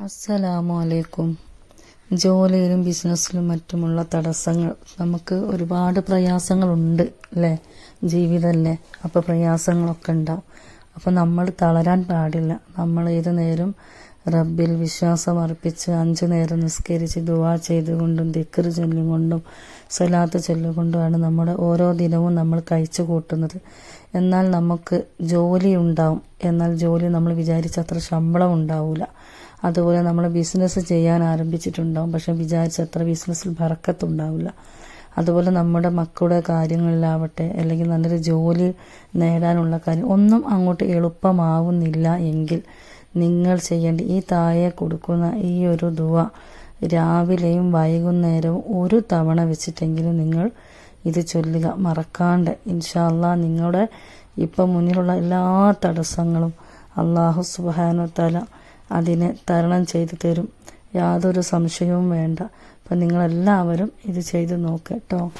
അസ്സലാമു ജോലിയിലും ബിസിനസ്സിലും മറ്റുമുള്ള തടസ്സങ്ങൾ. നമുക്ക് ഒരുപാട് പ്രയാസങ്ങളുണ്ട് അല്ലേ? ജീവിതമല്ലേ അപ്പോൾ പ്രയാസങ്ങളൊക്കെ ഉണ്ടാവും. അപ്പോൾ നമ്മൾ തളരാൻ പാടില്ല. നമ്മൾ ഏത് നേരം റബ്ബിൽ വിശ്വാസം അർപ്പിച്ച് അഞ്ചു നേരം നിസ്കരിച്ച് ദുവാ ചെയ്തുകൊണ്ടും ദിക്കർ ചൊല്ലിക്കൊണ്ടും സ്വലാത്ത് ചൊല്ലിക്കൊണ്ടുമാണ് നമ്മുടെ ഓരോ ദിനവും നമ്മൾ കഴിച്ചു കൂട്ടുന്നത്. എന്നാൽ നമുക്ക് ജോലി ഉണ്ടാവും. എന്നാൽ ജോലി നമ്മൾ വിചാരിച്ചത്ര ശമ്പളം ഉണ്ടാവില്ല അതുപോലെ നമ്മൾ ബിസിനസ് ചെയ്യാൻ ആരംഭിച്ചിട്ടുണ്ടാവും. പക്ഷെ വിചാരിച്ചത്ര ബിസിനസ്സിൽ ഭറക്കത്തുണ്ടാവില്ല അതുപോലെ നമ്മുടെ മക്കളുടെ കാര്യങ്ങളിലാവട്ടെ അല്ലെങ്കിൽ നല്ലൊരു ജോലി നേടാനുള്ള കാര്യം ഒന്നും അങ്ങോട്ട് എളുപ്പമാവുന്നില്ല എങ്കിൽ നിങ്ങൾ ചെയ്യേണ്ട ഈ താഴെ കൊടുക്കുന്ന ഈ ഒരു ദുവ രാവിലെയും വൈകുന്നേരവും ഒരു തവണ വെച്ചിട്ടെങ്കിലും നിങ്ങൾ ഇത് ചൊല്ലുക മറക്കാണ്ട്. ഇൻഷാല്ല നിങ്ങളുടെ ഇപ്പം മുന്നിലുള്ള എല്ലാ തടസ്സങ്ങളും അള്ളാഹു സുബാനു അതിനെ തരണം ചെയ്തു തരും. യാതൊരു സംശയവും വേണ്ട. അപ്പം നിങ്ങളെല്ലാവരും ഇത് ചെയ്ത് നോക്കുക